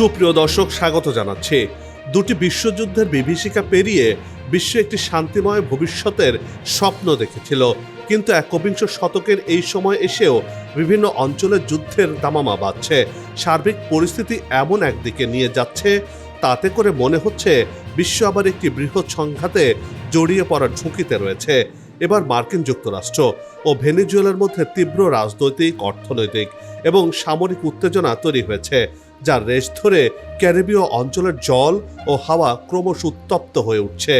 সুপ্রিয় দর্শক, স্বাগত জানাচ্ছি। দুটি বিশ্বযুদ্ধের বিভীষিকা পেরিয়ে বিশ্ব একটি শান্তিময় ভবিষ্যতের স্বপ্ন দেখেছিল। কিন্তু একবিংশ শতকের এই সময় এসেও বিভিন্ন অঞ্চলে যুদ্ধের দামামা বাড়ছে। সার্বিক পরিস্থিতি এমন একদিকে নিয়ে যাচ্ছে, তাতে করে মনে হচ্ছে বিশ্ব আবার একটি বৃহৎ সংঘাতে জড়িয়ে পড়ার ঝুঁকিতে রয়েছে। এবার মার্কিন যুক্তরাষ্ট্র ও ভেনেজুয়েলার মধ্যে তীব্র রাজনৈতিক, অর্থনৈতিক এবং সামরিক উত্তেজনা তৈরি হয়েছে। যার রেশ ধরে ক্যারিবীয় অঞ্চলের জল ও হাওয়া ক্রমশ উত্তপ্ত হয়ে উঠছে।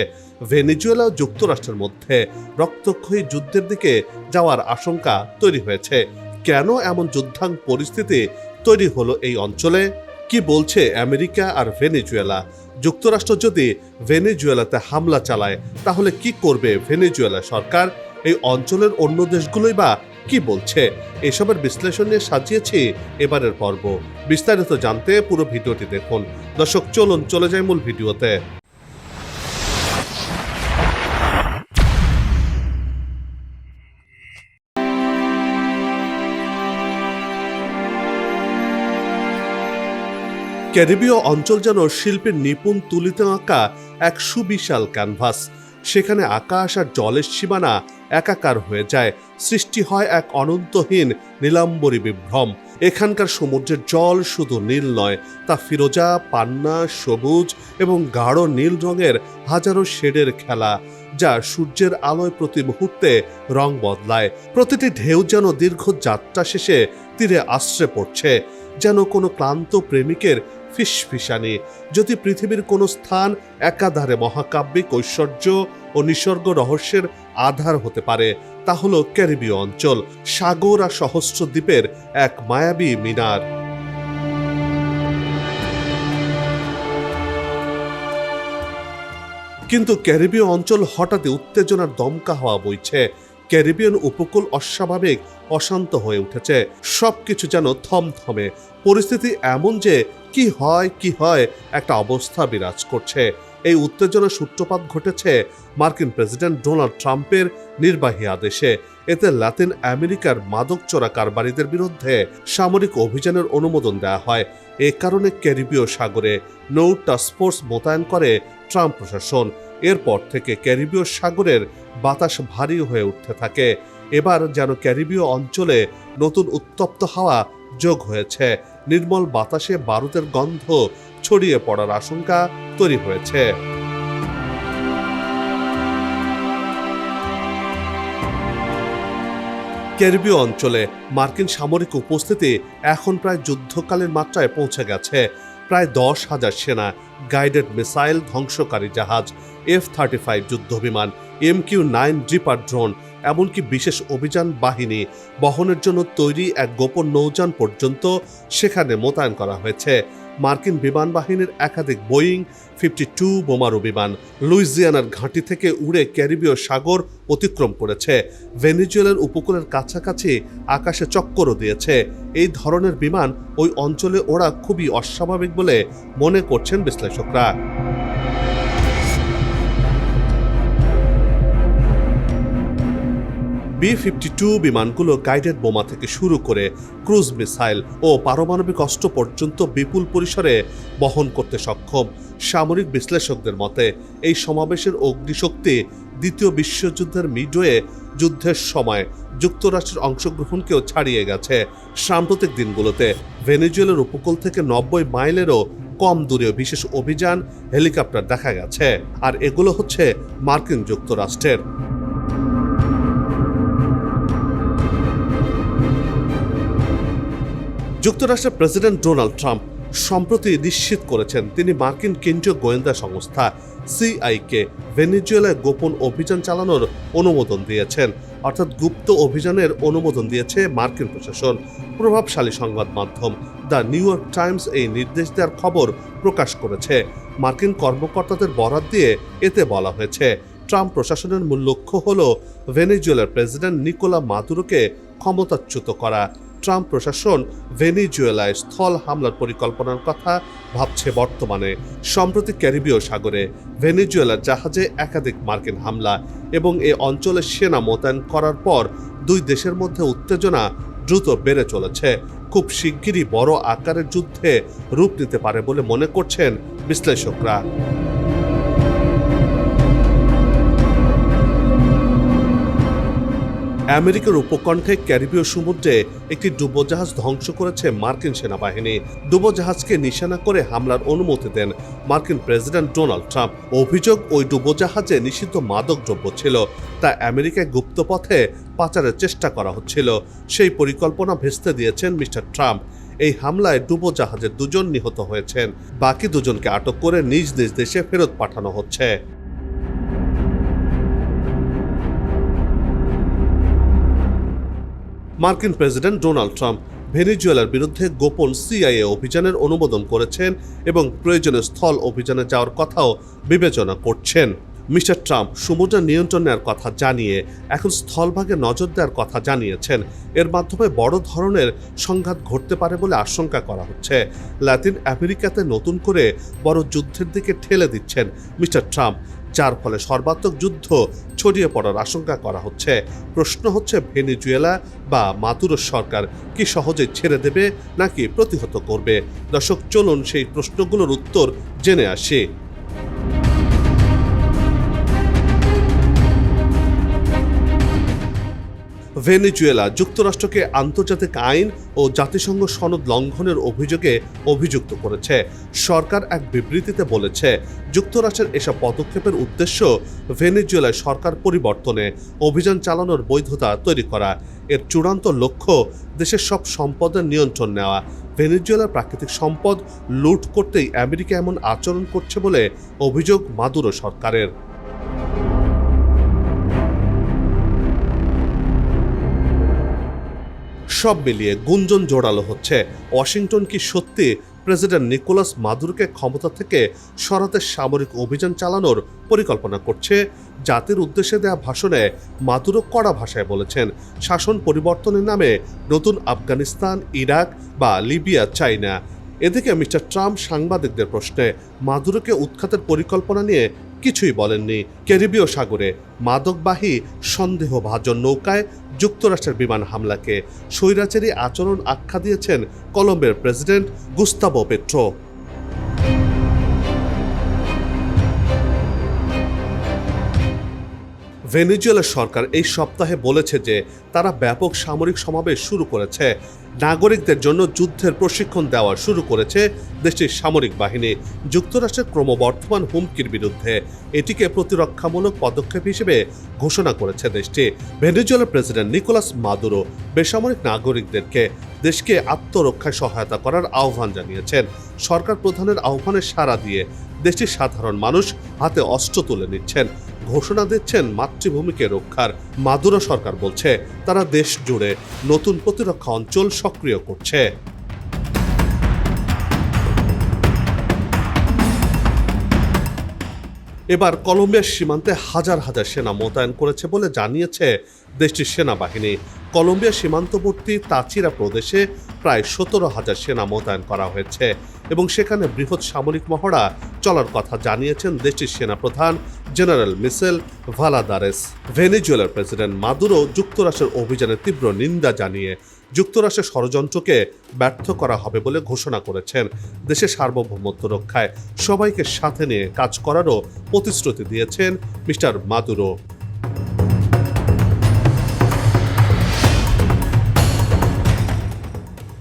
ভেনেজুয়েলা যুক্তরাষ্ট্রের মধ্যে রক্তক্ষয়ী যুদ্ধের দিকে যাওয়ার আশঙ্কা তৈরি হয়েছে। কেন এমন যুদ্ধাং পরিস্থিতি তৈরি হলো এই অঞ্চলে? কি বলছে আমেরিকা আর ভেনেজুয়েলা? যুক্তরাষ্ট্র যদি ভেনেজুয়েলাতে হামলা চালায়, তাহলে কি করবে ভেনেজুয়েলা সরকার? এই অঞ্চলের অন্য দেশগুলোই বা কি বলছে? এসবের বিশ্লেষণ নিয়ে সাজিয়েছি এবারের পর্ব। বিস্তারিত জানতে পুরো ভিডিওটি দেখুন। দর্শক, চলুন, চলে যাই মূল ভিডিওতে। ক্যারিবীয় অঞ্চল যেন শিল্পের নিপুণ তুলিতে আঁকা এক সুবিশাল ক্যানভাস সেখানে আকাশ আর জলের সীমানা একাকার হয়ে যায়। সৃষ্টি হয় এক অনন্তহীন নীলাম্বরী বিভ্রম। এখানকার সমুদ্রের জল শুধু নীল নয়, তা ফিরোজা, পান্না, সবুজ এবং গাঢ় নীল রঙের হাজারো শেডের খেলা, যা সূর্যের আলোয় প্রতি মুহূর্তে রং বদলায়। প্রতিটি ঢেউ যেন দীর্ঘ যাত্রা শেষে তীরে আশ্রে পড়ছে, যেন কোনো ক্লান্ত প্রেমিকের ফিসফিসানি যদি পৃথিবীর কোনো স্থান একাধারে মহাকাব্যিক ঐশ্বর্য ও নিসর্গ রহস্যের আধার হতে পারে, তা হল ক্যারিবীয় অঞ্চল, সাগর আর সহস্র দ্বীপের এক মায়াবী মিনার। কিন্তু ক্যারিবীয় অঞ্চল হঠাৎই উত্তেজনার দমকা হওয়া বইছে ক্যারিবিয়ান উপকূল অস্বাভাবিক, অশান্ত হয়ে উঠেছে, সবকিছু যেন থমথমে, পরিস্থিতি এমন যে কি হয় কি হয়, একটা অবস্থা বিরাজ করছে। এই উত্তেজনার সূত্রপাত ঘটেছে মার্কিন প্রেসিডেন্ট ডোনাল্ড ট্রাম্পের নির্বাহী আদেশে। এতে লাতিন আমেরিকার মাদক চোরা কারবারিদের বিরুদ্ধে সামরিক অভিযানের অনুমোদন দেওয়া হয়। এ কারণে ক্যারিবীয় সাগরে নৌ টাস্কফোর্স মোতায়েন করে ট্রাম্প প্রশাসন। এরপর থেকে ক্যারিবীয় সাগরের বাতাস ভারী হয়ে উঠতে থাকে। এবার যেন ক্যারিবীয় অঞ্চলে নতুন উত্তপ্ত হাওয়া যোগ হয়েছে। নির্মল বাতাসে বারুদের গন্ধ ছড়িয়ে পড়ার আশঙ্কা তৈরি হয়েছে। ক্যারিবীয় অঞ্চলে মার্কিন সামরিক উপস্থিতি এখন প্রায় যুদ্ধকালীন মাত্রায় পৌঁছে গেছে। প্রায় দশ হাজার সেনা, গাইডেড মিসাইল, ধ্বংসকারী জাহাজ, এফ থার্টি ফাইভ যুদ্ধবিমান M Q nine reaper drone এমনকি বিশেষ অভিযান বাহিনী বহনের জন্য তৈরি এক গোপন নৌযান পর্যন্ত সেখানে মোতায়েন করা হয়েছে। মার্কিন বিমান বাহিনীর একাধিক বোয়িং, ফিফটি টু বোমারু বিমান, লুইজিয়ানার ঘাঁটি থেকে উড়ে ক্যারিবীয় সাগর অতিক্রম করেছে। ভেনিজুয়েলার উপকূলের কাছাকাছি আকাশে চক্করও দিয়েছে। এই ধরনের বিমান ওই অঞ্চলে ওরা খুবই অস্বাভাবিক বলে মনে করছেন বিশ্লেষকরা। বি ফিফটি টু বিমানগুলো গাইডেড বোমা থেকে শুরু করে ক্রুজ মিসাইল ও পারমাণবিক অস্ত্র পর্যন্ত বিপুল পরিসরে বহন করতে সক্ষম। সামরিক বিশ্লেষকদের মতে, এই সমাবেশের অগ্নিশক্তি দ্বিতীয় বিশ্বযুদ্ধের মিডওয়ে যুদ্ধের সময় যুক্তরাষ্ট্রের অংশগ্রহণকেও ছাড়িয়ে গেছে। সাম্প্রতিক দিনগুলোতে ভেনেজুয়েলার উপকূল থেকে নব্বই মাইলেরও কম দূরে বিশেষ অভিযান, হেলিকপ্টার দেখা গেছে। আর এগুলো হচ্ছে মার্কিন যুক্তরাষ্ট্রের। যুক্তরাষ্ট্রের প্রেসিডেন্ট ডোনাল্ড ট্রাম্প সম্প্রতি নিশ্চিত করেছেন তিনি মার্কিন কেন্দ্রীয় গোয়েন্দা সংস্থা সিআইকে ভেনেজুয়েলায় গোপন অভিযান চালানোর অনুমোদন দিয়েছেন। অর্থাৎ গুপ্ত অভিযানের অনুমোদন দিয়েছে মার্কিন প্রশাসন। প্রভাবশালী সংবাদ মাধ্যম দ্য নিউ ইয়র্ক টাইমস এই নির্দেশ দেওয়ার খবর প্রকাশ করেছে। মার্কিন কর্মকর্তাদের বরাত দিয়ে এতে বলা হয়েছে, ট্রাম্প প্রশাসনের মূল লক্ষ্য হল ভেনেজুয়েলার প্রেসিডেন্ট নিকোলা মাদুরোকে ক্ষমতাচ্যুত করা। ট্রাম্প প্রশাসন ভেনিজুয়েলায় স্থল হামলার পরিকল্পনার কথা ভাবছে বর্তমানে। সম্প্রতি ক্যারিবীয় সাগরে ভেনিজুয়েলার জাহাজে একাধিক মার্কিন হামলা এবং এ অঞ্চলে সেনা মোতায়েন করার পর দুই দেশের মধ্যে উত্তেজনা দ্রুত বেড়ে চলেছে। খুব শিগগিরই বড় আকারের যুদ্ধে রূপ নিতে পারে বলে মনে করছেন বিশ্লেষকরা। আমেরিকার উপকণ্ঠে ক্যারিবীয় সমুদ্রে একটি ডুবোজাহাজ ধ্বংস করেছে মার্কিন সেনাবাহিনী। ডুবোজাহাজকে নিশানা করে হামলার অনুমতি দেন মার্কিন প্রেসিডেন্ট ডোনাল্ড ট্রাম্প। অভিযোগ, ওই ডুবোজাহাজে নিষিদ্ধ মাদক দ্রব্য ছিল, তা আমেরিকায় গুপ্তপথে পাচারের চেষ্টা করা হচ্ছিল। সেই পরিকল্পনা ভেস্তে দিয়েছেন মিস্টার ট্রাম্প। এই হামলায় ডুবোজাহাজের দুজন নিহত হয়েছেন, বাকি দুজনকে আটক করে নিজ নিজ দেশে ফেরত পাঠানো হচ্ছে। মার্কিন প্রেসিডেন্ট ডোনাল্ড ট্রাম্প ভেনিজুয়েলার বিরুদ্ধে গোপন সিআইএ অভিযানের অনুমোদন করেছেন এবং প্রয়োজনে স্থল অভিযানে যাওয়ার কথাও বিবেচনা করছেন। মিস্টার ট্রাম্প সমুদ্র নিয়ন্ত্রণ নেওয়ার কথা জানিয়ে এখন স্থলভাগে নজর দেওয়ার কথা জানিয়েছেন। এর মাধ্যমে বড় ধরনের সংঘাত ঘটতে পারে বলে আশঙ্কা করা হচ্ছে। লাতিন আমেরিকাতে নতুন করে বড় যুদ্ধের দিকে ঠেলে দিচ্ছেন মিস্টার ট্রাম্প। যার ফলে সর্বাত্মক যুদ্ধ ছড়িয়ে পড়ার আশঙ্কা করা হচ্ছে। প্রশ্ন হচ্ছে, ভেনিজুয়েলা বা মাতুরো সরকার কি সহজে ছেড়ে দেবে নাকি প্রতিহত করবে? দর্শক, চলুন সেই প্রশ্নগুলোর উত্তর জেনে আসি। ভেনেজুয়েলা যুক্তরাষ্ট্রকে আন্তর্জাতিক আইন ও জাতিসংঘ সনদ লঙ্ঘনের অভিযোগে অভিযুক্ত করেছে। সরকার এক বিবৃতিতে বলেছে, যুক্তরাষ্ট্রের এসব পদক্ষেপের উদ্দেশ্য ভেনেজুয়েলায় সরকার পরিবর্তনে অভিযান চালানোর বৈধতা তৈরি করা। এর চূড়ান্ত লক্ষ্য দেশের সব সম্পদের নিয়ন্ত্রণ নেওয়া। ভেনেজুয়েলার প্রাকৃতিক সম্পদ লুট করতেই আমেরিকা এমন আচরণ করছে বলে অভিযোগ মাদুরো সরকারের। সব মিলিয়ে গুঞ্জন জোরালো হচ্ছে। ওয়াশিংটন কি সত্যি প্রেসিডেন্ট নিকোলাস মাদুরকে ক্ষমতা থেকে সরাতে সামরিক অভিযান চালানোর পরিকল্পনা করছে? জাতির উদ্দেশ্যে দেয়া ভাষণে মাদুরো কড়া ভাষায় বলেছেন, শাসন পরিবর্তনের নামে নতুন আফগানিস্তান, ইরাক বা লিবিয়া চাই না এদিকে মিস্টার ট্রাম্প সাংবাদিকদের প্রশ্নে, মাদুরোকে উৎখাতের পরিকল্পনা নিয়ে কিছুই বলেননি। ক্যারিবীয় সাগরে মাদকবাহী সন্দেহভাজন নৌকায় যুক্তরাষ্ট্রের বিমান হামলাকে স্বৈরাচারী আচরণ আখ্যা দিয়েছেন কলম্বের প্রেসিডেন্ট গুস্তাবো পেট্রো। ভেনেজুয়েলার সরকার এই সপ্তাহে বলেছে যে তারা ব্যাপক সামরিক সমাবেশ শুরু করেছে। নাগরিকদের জন্য যুদ্ধের প্রশিক্ষণ দেওয়া শুরু করেছে দেশটির সামরিক বাহিনী। যুক্তরাষ্ট্রের ক্রমবর্ধমান হুমকির বিরুদ্ধে এটিকে প্রতিরক্ষামূলক পদক্ষেপ হিসেবে ঘোষণা করেছে দেশটি। ভেনেজুয়েলার প্রেসিডেন্ট নিকোলাস মাদুরো বেসামরিক নাগরিকদেরকে দেশকে আত্মরক্ষায় সহায়তা করার আহ্বান জানিয়েছেন। সরকার প্রধানের আহ্বানে সাড়া দিয়ে দেশটির সাধারণ মানুষ হাতে অস্ত্র তুলে নিচ্ছেন। ঘোষণা দিচ্ছেন মাতৃভূমিকে রক্ষার। মাদুরো সরকার বলছে, তারা দেশ জুড়ে নতুন প্রতিরক্ষা অঞ্চল সক্রিয় করছে। এবার কলম্বিয়ার সীমান্তে হাজার হাজার সেনা মোতায়েন করেছে বলে জানিয়েছে দেশটির সেনাবাহিনী। কলম্বিয়া সীমান্তবর্তী তাচিরা প্রদেশে প্রায় সতেরো হাজার সেনা মোতায়েন করা হয়েছে এবং সেখানে বৃহৎ সামরিক মহড়া চলার কথা জানিয়েছেন দেশটির সেনাপ্রধান জেনারেল মিসেল ভালাদারেস। ভেনেজুয়েলার প্রেসিডেন্ট মাদুরো যুক্তরাষ্ট্রের অভিযানের তীব্র নিন্দা জানিয়ে যুক্তরাষ্ট্রের ষড়যন্ত্রকে ব্যর্থ করা হবে বলে ঘোষণা করেছেন। দেশের সার্বভৌমত্ব রক্ষায় সবাইকে সাথে নিয়ে কাজ করারও প্রতিশ্রুতি দিয়েছেন মিস্টার মাদুরো।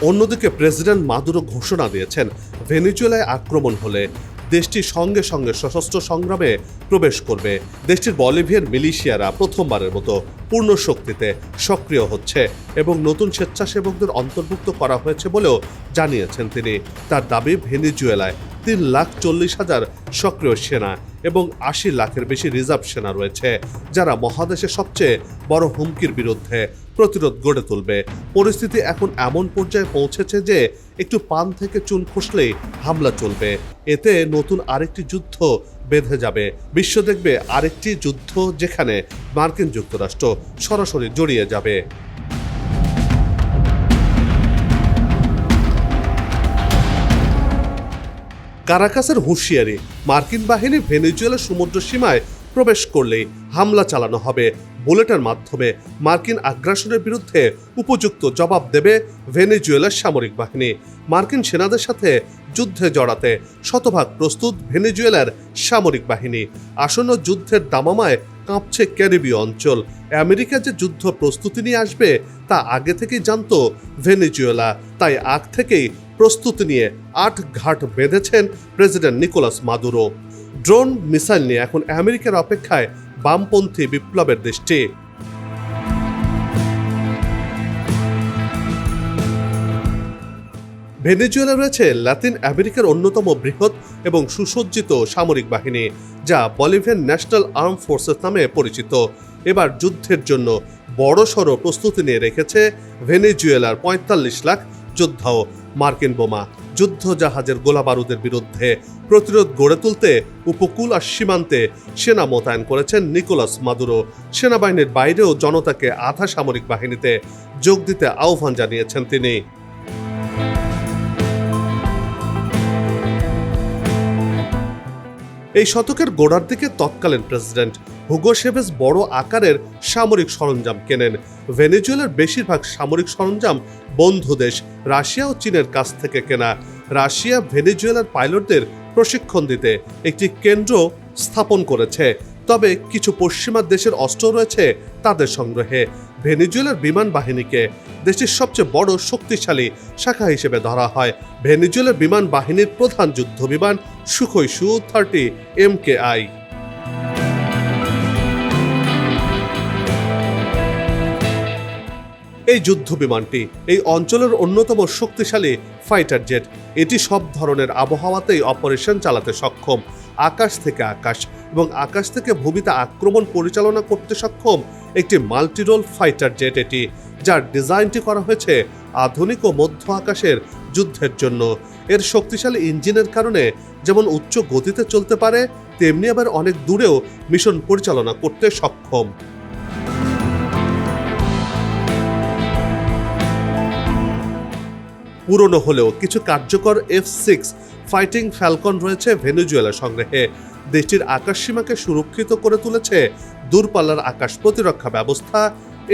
অন্যদিকে প্রেসিডেন্ট মাদুরো ঘোষণা দিয়েছেন, ভেনেজুয়েলায় আক্রমণ হলে দেশটি সঙ্গে সঙ্গে সশস্ত্র সংগ্রামে প্রবেশ করবে। দেশটির বলিভিয়ান মিলিশিয়ারা প্রথমবারের মতো পূর্ণ শক্তিতে সক্রিয় হচ্ছে এবং নতুন স্বেচ্ছাসেবকদের অন্তর্ভুক্ত করা হয়েছে বলেও জানিয়েছেন তিনি। তার দাবি, ভেনিজুয়েলায় তিন লাখ চল্লিশ হাজার সক্রিয় সেনা এবং আশি লাখের বেশি রিজার্ভ সেনা রয়েছে, যারা মহাদেশের সবচেয়ে বড় হুমকির বিরুদ্ধে প্রতিরোধ গড়ে তুলবে। পরিস্থিতি এখন এমন পর্যায়ে পৌঁছেছে যে একটু পান থেকে চুন খসলেই হামলা চলবে। এতে নতুন আরেকটি যুদ্ধ বেঁধে যাবে। বিশ্ব দেখবে আরেকটি যুদ্ধ যেখানে মার্কিন যুক্তরাষ্ট্র সরাসরি জড়িয়ে যাবে। কারাকাসের হুঁশিয়ারি, মার্কিন বাহিনী ভেনেজুয়েলা সমুদ্র সীমায় প্রবেশ করলেই হামলা চালানো হবে। বুলেটের মাধ্যমে মার্কিন আগ্রাসনের বিরুদ্ধে উপযুক্ত জবাব দেবে ভেনেজুয়েলার সামরিক বাহিনী। মার্কিন সেনাদের সাথে যুদ্ধে জড়াতে শতভাগ প্রস্তুত ভেনেজুয়েলার সামরিক বাহিনী। আসন্ন যুদ্ধের দামামায় কাঁপছে ক্যারিবীয় অঞ্চল। আমেরিকা যে যুদ্ধ প্রস্তুতি নিয়ে আসবে তা আগে থেকেই জানত ভেনেজুয়েলা। তাই আগ থেকেই প্রস্তুতি নিয়ে আট ঘাট বেঁধেছেন president Nicolas Maduro. Drone missile নিয়ে এখন আমেরিকার অপেক্ষায় বামপন্থী বিপ্লবের দেশটি। ভেনেজুয়েলা রয়েছে লাতিন আমেরিকার অন্যতম বৃহৎ এবং সুসজ্জিত সামরিক বাহিনী, যা বলিভিয়ান ন্যাশনাল আর্ম ফোর্সেস নামে পরিচিত। এবার যুদ্ধের জন্য বড়সড় প্রস্তুতি নিয়ে রেখেছে ভেনেজুয়েলার পঁয়তাল্লিশ লাখ যোদ্ধাও মার্কিন বোমা। যুদ্ধ জাহাজের গোলাবারুদের বিরুদ্ধে প্রতিরোধ গড়ে তুলতে উপকূল আর সীমান্তে সেনা মোতায়েন করেছেন নিকোলাস মাদুরো। সেনাবাহিনীর বাইরেও জনতাকে আধা সামরিক বাহিনীতে যোগ দিতে আহ্বান জানিয়েছেন তিনি। এই শতকের গোড়ার দিকে তৎকালীন প্রেসিডেন্ট হুগো শেভেস বড় আকারের সামরিক সরঞ্জাম কেনেন। ভেনেজুয়েলার বেশিরভাগ সামরিক সরঞ্জাম বন্ধু দেশ রাশিয়া ও চীনের কাছ থেকে কেনা। রাশিয়া, ভেনেজুয়েলার পাইলটদের প্রশিক্ষণ দিতে একটি কেন্দ্র স্থাপন করেছে। তবে কিছু পশ্চিমা দেশের অস্ত্র রয়েছে তাদের সংগ্রহে। ভেনিজুয়েলার বিমান বাহিনীকে দেশটির সবচেয়ে বড় শক্তিশালী শাখা হিসেবে ধরা হয়। ভেনিজুয়েলার বিমান বাহিনীর প্রধান যুদ্ধ বিমান সুখই সু থার্টি এম কে আই। এই যুদ্ধ বিমানটি এই অঞ্চলের অন্যতম শক্তিশালী ফাইটার জেট। এটি সব ধরনের আবহাওয়াতেই অপারেশন চালাতে সক্ষম। আকাশ থেকে আকাশ এবং আকাশ থেকে ভূমিতে আক্রমণ পরিচালনা করতে সক্ষম একটি মাল্টিরোল ফাইটার জেট এটি, যার ডিজাইনটি করা হয়েছে আধুনিক ও মধ্য আকাশের যুদ্ধের জন্য। এর শক্তিশালী ইঞ্জিনের কারণে যেমন উচ্চ গতিতে চলতে পারে, তেমনি আবার অনেক দূরেও মিশন পরিচালনা করতে সক্ষম। পুরনো হলেও কিছু কার্যকর এফ সিক্স ফাইটিং ফ্যালকন রয়েছে ভেনেজুয়েলা সংগ্রহে। দেশটির আকাশসীমাকে সুরক্ষিত করে তুলেছে দূরপাল্লার আকাশ প্রতিরক্ষা ব্যবস্থা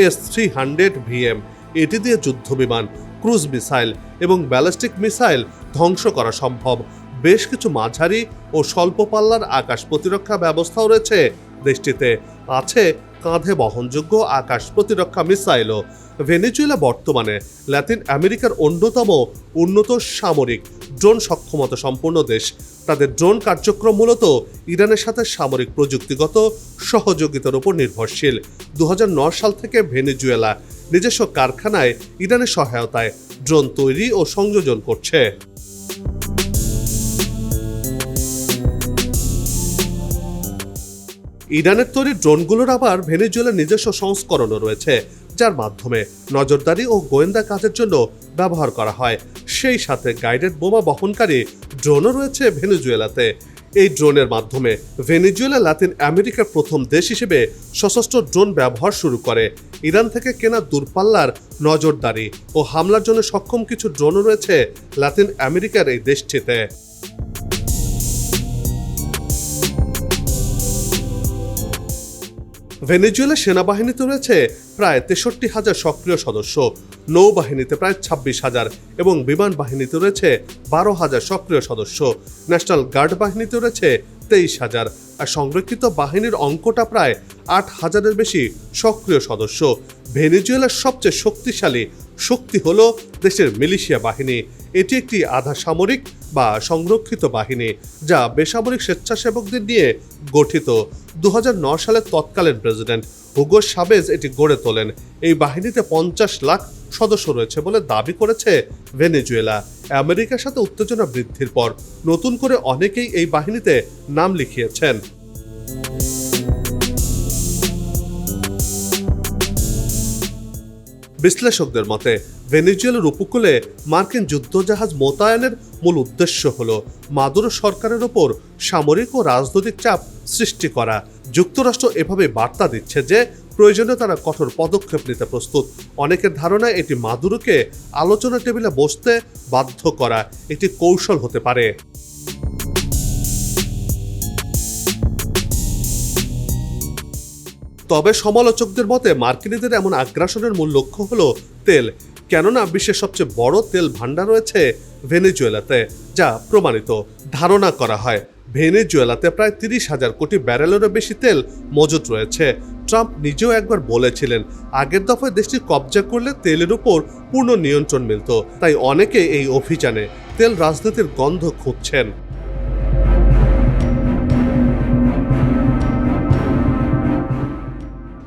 এস থ্রি হান্ড্রেড ভিএম এটি দিয়ে যুদ্ধ বিমান, ক্রুজ মিসাইল এবং ব্যালিস্টিক মিসাইল ধ্বংস করা সম্ভব। বেশ কিছু মাঝারি ও স্বল্প পাল্লার আকাশ প্রতিরক্ষা ব্যবস্থাও রয়েছে দেশটিতে। আছে কাঁধে বহনযোগ্য আকাশ প্রতিরক্ষা মিসাইলও ভেনেজুয়েলা বর্তমানে লাতিন আমেরিকার অন্যতম উন্নত সামরিক ড্রোন সক্ষমতা সম্পন্ন দেশ। তাদের ড্রোন কার্যক্রম মূলত ইরানের সাথে সামরিক প্রযুক্তিগত সহযোগিতার উপর নির্ভরশীল। দু সাল থেকে ভেনেজুয়েলা নিজস্ব কারখানায় ইরানের সহায়তায় ড্রোন তৈরি ও সংযোজন করছে। ইরানের তৈরি ড্রোনগুলোর আবার ভেনেজুয়েলার নিজস্ব সংস্করণও রয়েছে, যার মাধ্যমে নজরদারি ও গোয়েন্দা কাজের জন্য ব্যবহার করা হয়। সেই সাথে গাইডেড বোমা বহনকারী ড্রোনও রয়েছে ভেনেজুয়েলাতে। এই ড্রোনের মাধ্যমে ভেনেজুয়েলা লাতিন আমেরিকার প্রথম দেশ হিসেবে সশস্ত্র ড্রোন ব্যবহার শুরু করে। ইরান থেকে কেনা দূরপাল্লার নজরদারি ও হামলার জন্য সক্ষম কিছু ড্রোনও রয়েছে লাতিন আমেরিকার এই দেশটিতে। ভেনেজুয়েলা সেনাবাহিনীতে রয়েছে প্রায় তেষট্টি হাজার সক্রিয় সদস্য, নৌবাহিনীতে প্রায় ছাব্বিশ হাজার এবং বিমান বাহিনীতে রয়েছে বারো হাজার সক্রিয় সদস্য। ন্যাশনাল গার্ড বাহিনীতে রয়েছে তেইশ হাজার আর সংরক্ষিত বাহিনীর অঙ্কটা প্রায় আট হাজারের বেশি সক্রিয় সদস্য। ভেনেজুয়েলার সবচেয়ে শক্তিশালী শক্তি হল দেশের মিলিশিয়া বাহিনী। এটি একটি আধা সামরিক বা সংরক্ষিত বাহিনী, যা বেসামরিক স্বেচ্ছাসেবকদের নিয়ে গঠিত। দু সালের তৎকালীন প্রেসিডেন্ট হুগো সাবেজ এটি গড়ে তোলেন। এই বাহিনীতে পঞ্চাশ লাখ সদস্য রয়েছে বলে দাবি করেছে ভেনেজুয়েলা। আমেরিকার সাথে উত্তেজনা বৃদ্ধির পর নতুন করে অনেকেই এই বাহিনীতে নাম লিখিয়েছেন। বিশ্লেষকদের মতে ভেনেজুয়েলার উপকূলে মার্কিন যুদ্ধজাহাজ মোতায়েনের মূল উদ্দেশ্য হল মাদুরো সরকারের ওপর সামরিক ও রাজনৈতিক চাপ সৃষ্টি করা। যুক্তরাষ্ট্র এভাবে বার্তা দিচ্ছে যে প্রয়োজনে তারা কঠোর পদক্ষেপ নিতে প্রস্তুত। অনেকের ধারণা এটি মাদুরোকে আলোচনা টেবিলে বসতে বাধ্য করা একটি কৌশল হতে পারে। তবে সমালোচকদের মতে মার্কিনীদের এমন আগ্রাসনের মূল লক্ষ্য হল তেল। কেননা বিশ্বের সবচেয়ে বড় তেল ভাণ্ডার রয়েছে ভেনেজুয়েলাতে, যা প্রমাণিত। ধারণা করা হয়, ভেনেজুয়েলাতে প্রায় তিরিশ হাজার কোটি ব্যারেলেরও বেশি তেল মজুত রয়েছে। ট্রাম্প নিজেও একবার বলেছিলেন, আগের দফায় দেশটি কবজা করলে তেলের উপর পূর্ণ নিয়ন্ত্রণ মিলত। তাই অনেকে এই অভিযানে তেল রাজনীতির গন্ধ খুঁজছেন।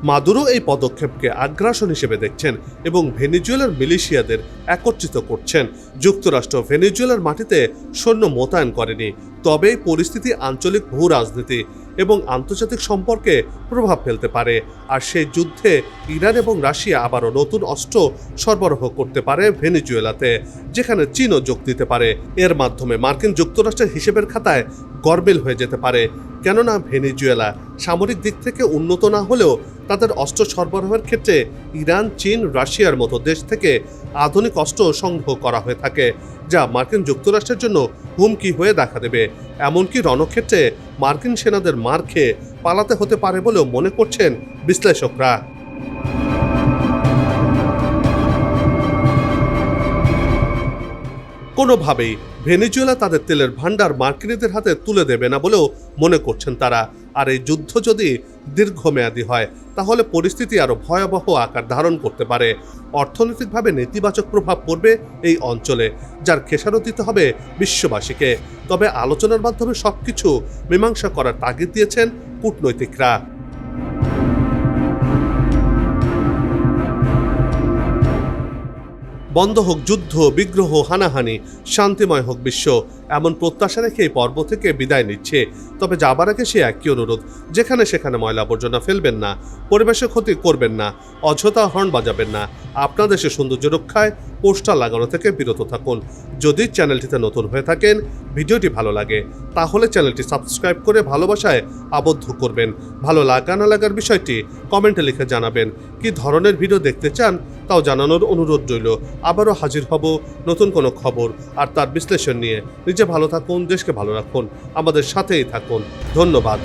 মাদুরো এই পদক্ষেপকে আগ্রাসন হিসেবে দেখছেন এবং ভেনিজুয়েলার মিলিশিয়াদের একত্রিত করছেন। যুক্তরাষ্ট্র ভেনিজুয়েলার মাটিতে সৈন্য মোতায়েন করেনি, তবে এই পরিস্থিতি আঞ্চলিক ভূ রাজনীতি এবং আন্তর্জাতিক সম্পর্কে প্রভাব ফেলতে পারে। আর সেই যুদ্ধে ইরান এবং রাশিয়া আবারও নতুন অস্ত্র সরবরাহ করতে পারে ভেনিজুয়েলাতে, যেখানে চীনও যোগ দিতে পারে। এর মাধ্যমে মার্কিন যুক্তরাষ্ট্রের হিসেবের খাতায় গরমিল হয়ে যেতে পারে। কেননা ভেনিজুয়েলা সামরিক দিক থেকে উন্নত না হলেও তাদের অস্ত্র সরবরাহের ক্ষেত্রে ইরান, চীন, রাশিয়ার মতো দেশ থেকে আধুনিক অস্ত্র সংগ্রহ করা হয়ে থাকে, যা মার্কিন যুক্তরাষ্ট্রের জন্য হুমকি হয়ে দেখা দেবে। এমনকি রণক্ষেত্রে মার্কিন সেনাদের মার খেয়ে পালাতে হতে পারে বলেও মনে করছেন বিশ্লেষকরা। কোনোভাবেই ভেনেজুয়েলা তাদের তেলের ভাণ্ডার মার্কিনীদের হাতে তুলে দেবে না বলেও মনে করছেন তারা। আর এই যুদ্ধ যদি দীর্ঘমেয়াদী হয়, তাহলে পরিস্থিতি আরও ভয়াবহ আকার ধারণ করতে পারে। অর্থনৈতিকভাবে নেতিবাচক প্রভাব পড়বে এই অঞ্চলে, যার খেসারত দিতে হবে বিশ্ববাসীকে। তবে আলোচনার মাধ্যমে সবকিছু মীমাংসা করার তাগিদ দিয়েছেন কূটনৈতিকরা। বন্ধ হোক যুদ্ধ বিগ্রহ হানাহানি শান্তিময় হোক বিশ্ব। এমন প্রত্যাশা রেখে এই পর্ব থেকে বিদায় নিচ্ছে। তবে যাবার আগে সে একই অনুরোধ, যেখানে সেখানে ময়লা আবর্জনা ফেলবেন না, পরিবেশের ক্ষতি করবেন না, অযথা হর্ন বাজাবেন না। আপনার দেশের সৌন্দর্য রক্ষায় পোস্টার লাগানো থেকে বিরত থাকুন। যদি চ্যানেলটিতে নতুন হয়ে থাকেন, ভিডিওটি ভালো লাগে, তাহলে চ্যানেলটি সাবস্ক্রাইব করে ভালোবাসায় আবদ্ধ করবেন। ভালো লাগা না লাগার বিষয়টি কমেন্টে লিখে জানাবেন, কি ধরনের ভিডিও দেখতে চান তাও জানানোর অনুরোধ রইল। আবারও হাজির হব নতুন কোনো খবর আর তার বিশ্লেষণ নিয়ে। নিজে ভালো থাকুন দেশকে ভালো রাখুন আমাদের সাথেই থাকুন। ধন্যবাদ।